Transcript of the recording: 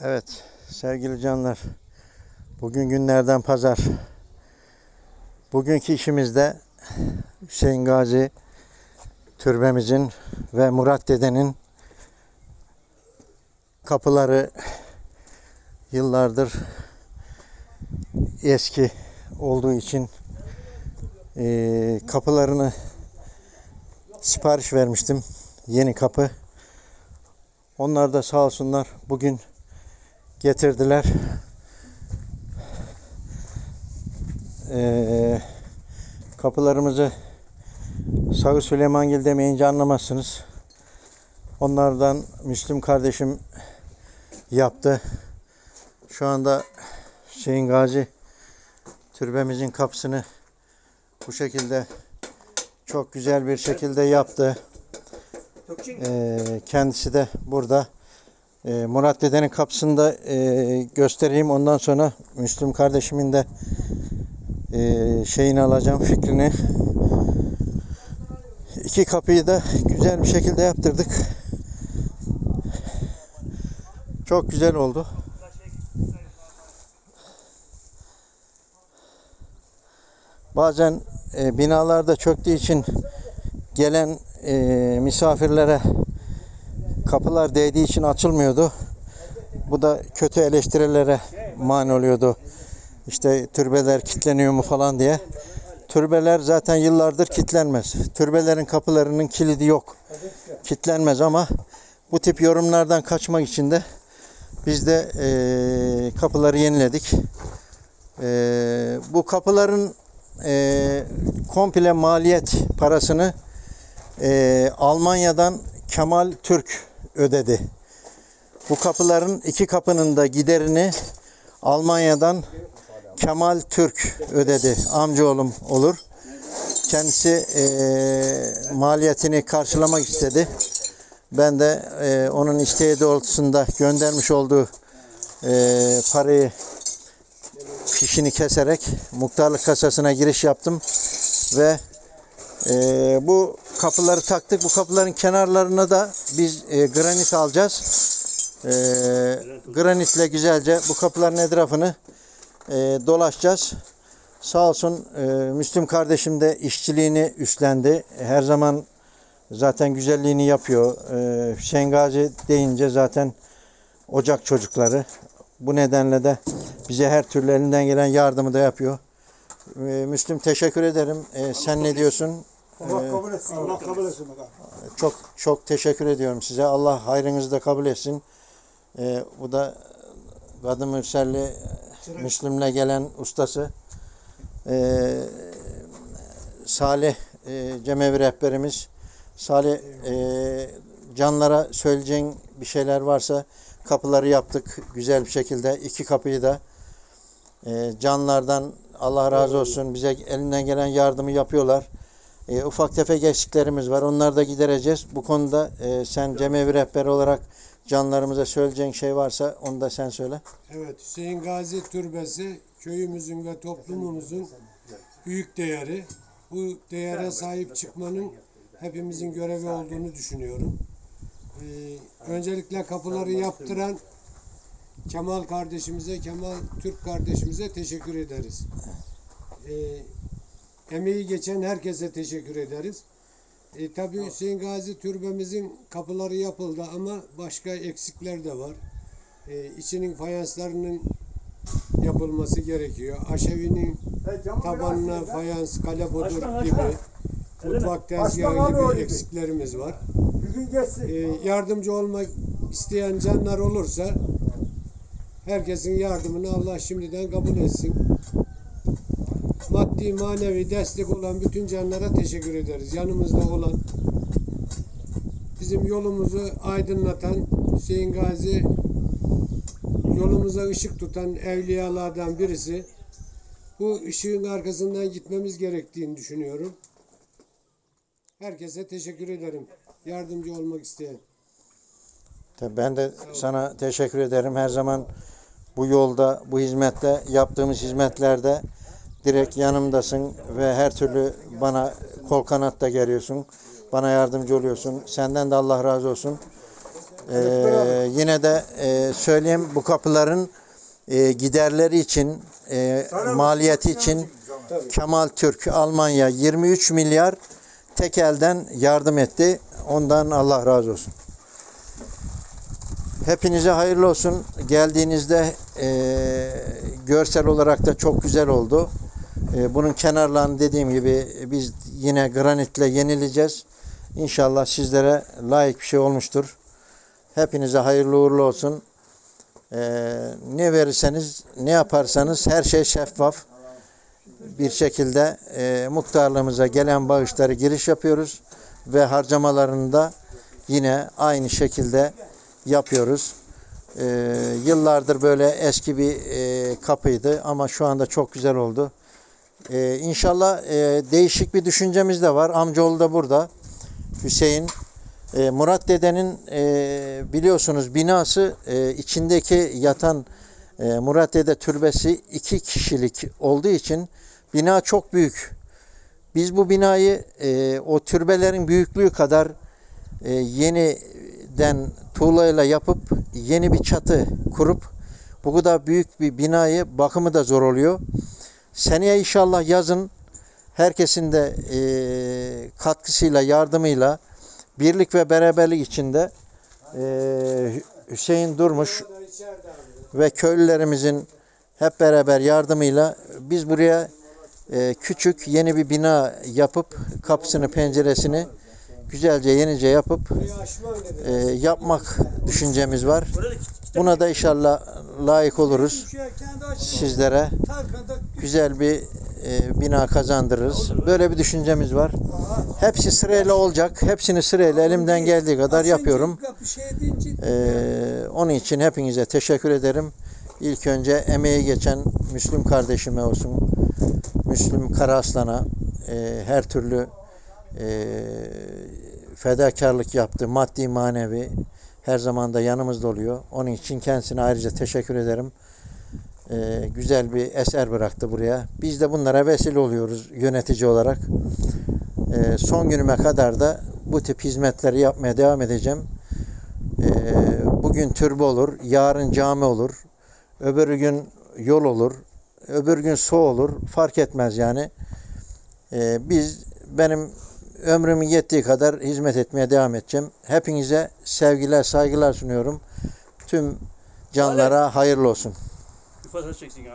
Evet sevgili canlar. Bugün günlerden pazar. Bugünkü işimizde Hüseyin Gazi türbemizin ve Murat dedenin kapıları yıllardır eski olduğu için eee, kapılarını sipariş vermiştim. Yeni kapı. Onlar da sağ olsunlar bugün getirdiler. Ee, kapılarımızı Sağı Süleymangil demeyince anlamazsınız. Onlardan Müslüm kardeşim yaptı. Şu anda Hüseyin Gazi türbemizin kapısını bu şekilde çok güzel bir şekilde yaptı. Ee, kendisi de burada. Ee, Murat dedenin kapısını da e, göstereyim. Ondan sonra Müslüm kardeşimin de e, şeyini alacağım fikrini. İki kapıyı da güzel bir şekilde yaptırdık. Çok güzel oldu. Bazen e, binalarda çöktüğü için gelen e, misafirlere kapılar değdiği için açılmıyordu. Bu da kötü eleştirilere mani oluyordu. İşte türbeler kilitleniyor mu falan diye. Türbeler zaten yıllardır kilitlenmez. Türbelerin kapılarının kilidi yok. Kilitlenmez ama bu tip yorumlardan kaçmak için de biz de eee, kapıları yeniledik. Eee, bu kapıların eee, komple maliyet parasını eee, Almanya'dan Kemal Türk ödedi. Bu kapıların iki kapının da giderini Almanya'dan Kemal Türk ödedi. Amcaoğlum olur. Kendisi eee, maliyetini karşılamak istedi. Ben de eee, onun isteği doğrultusunda göndermiş olduğu eee, parayı fişini keserek muhtarlık kasasına giriş yaptım ve eee, bu kapıları taktık. Bu kapıların kenarlarına da biz eee, granit alacağız. Eee granitle güzelce bu kapıların etrafını eee, dolaşacağız. Sağ olsun eee, Müslüm kardeşim de işçiliğini üstlendi. Her zaman zaten güzelliğini yapıyor. Eee Hüseyin Gazi deyince zaten ocak çocukları. Bu nedenle de bize her türlü elinden gelen yardımı da yapıyor. Eee, Müslüm teşekkür ederim. Eee, sen ne diyorsun? Allah kabul etsin. Allah kabul etsin. Çok çok teşekkür ediyorum size. Allah hayrınızı da kabul etsin. Ee, bu da Kadı Mürselli Müslüm'le gelen ustası. Ee, Salih e, Cemevi rehberimiz. Salih e, canlara söyleyeceğin bir şeyler varsa kapıları yaptık güzel bir şekilde. iki kapıyı da e, canlardan Allah razı olsun bize elinden gelen yardımı yapıyorlar. E, ufak tefek eksiklerimiz var. Onları da gidereceğiz. Bu konuda e, sen cemevi rehberi olarak canlarımıza söyleyeceğin şey varsa onu da sen söyle. Evet Hüseyin Gazi Türbesi köyümüzün ve toplumumuzun büyük değeri. Bu değere sahip çıkmanın hepimizin görevi olduğunu düşünüyorum. Ee, öncelikle kapıları yaptıran Kemal kardeşimize, Kemal Türk kardeşimize teşekkür ederiz. Ee, emeği geçen herkese teşekkür ederiz. E, tabii Hüseyin Gazi türbemizin kapıları yapıldı ama başka eksikler de var. E, içinin fayanslarının yapılması gerekiyor. Aşevinin tabanına fayans, kalebodur gibi, mutfak tezgahı gibi eksiklerimiz var. E, yardımcı olmak isteyen canlar olursa herkesin yardımını Allah şimdiden kabul etsin. Maddi manevi destek olan bütün canlara teşekkür ederiz. Yanımızda olan bizim yolumuzu aydınlatan Hüseyin Gazi yolumuza ışık tutan evliyalardan birisi. Bu ışığın arkasından gitmemiz gerektiğini düşünüyorum. Herkese teşekkür ederim. Yardımcı olmak isteyen. Tabii Ben de sana teşekkür ederim. Her zaman bu yolda, bu hizmette, yaptığımız hizmetlerde direkt yanımdasın ve her türlü bana kol kanat da geliyorsun. Bana yardımcı oluyorsun. Senden de Allah razı olsun. Ee, yine de e, söyleyeyim bu kapıların e, giderleri için, e, maliyeti için. Kemal Türk Almanya 23 milyar tek elden yardım etti. Ondan Allah razı olsun. Hepinize hayırlı olsun. Geldiğinizde e, görsel olarak da çok güzel oldu. E, bunun kenarlarını dediğim gibi biz yine granitle yenileceğiz. İnşallah sizlere layık bir şey olmuştur. Hepinize hayırlı uğurlu olsun. E, ne verirseniz, ne yaparsanız her şey şeffaf bir şekilde e, muhtarlığımıza gelen bağışları giriş yapıyoruz ve harcamalarını da yine aynı şekilde yapıyoruz. E, yıllardır böyle eski bir e, kapıydı ama şu anda çok güzel oldu. E, inşallah e, değişik bir düşüncemiz de var. Amcaoğlu da burada. Hüseyin. E, Murat dedenin e, biliyorsunuz binası e, içindeki yatan e, Murat dede türbesi iki kişilik olduğu için bina çok büyük. Biz bu binayı e, o türbelerin büyüklüğü kadar e, yeniden tuğlayla yapıp yeni bir çatı kurup bu kadar büyük bir binayı bakımı da zor oluyor. Seneye inşallah yazın herkesin de e, katkısıyla, yardımıyla birlik ve beraberlik içinde e, Hüseyin Durmuş ve köylülerimizin hep beraber yardımıyla biz buraya e, küçük yeni bir bina yapıp kapısını penceresini güzelce yenice yapıp e, yapmak düşüncemiz var. Buna da inşallah layık oluruz sizlere. Güzel bir e, bina kazandırırız. Böyle bir düşüncemiz var. Hepsi sırayla olacak. Hepsini sırayla elimden geldiği kadar yapıyorum. Ee, onun için hepinize teşekkür ederim. İlk önce emeği geçen Müslüm kardeşime olsun, Müslüm Karaaslan'a e, her türlü e, fedakarlık yaptı, maddi manevi her zaman da yanımızda oluyor. Onun için kendisine ayrıca teşekkür ederim. E, güzel bir eser bıraktı buraya. Biz de bunlara vesile oluyoruz yönetici olarak. E, son günüme kadar da bu tip hizmetleri yapmaya devam edeceğim. Ee, bugün türbe olur, yarın cami olur, öbür gün yol olur, öbür gün su olur, fark etmez yani. Ee, biz benim ömrümün yettiği kadar hizmet etmeye devam edeceğim. Hepinize sevgiler, saygılar sunuyorum. Tüm canlara hayırlı olsun.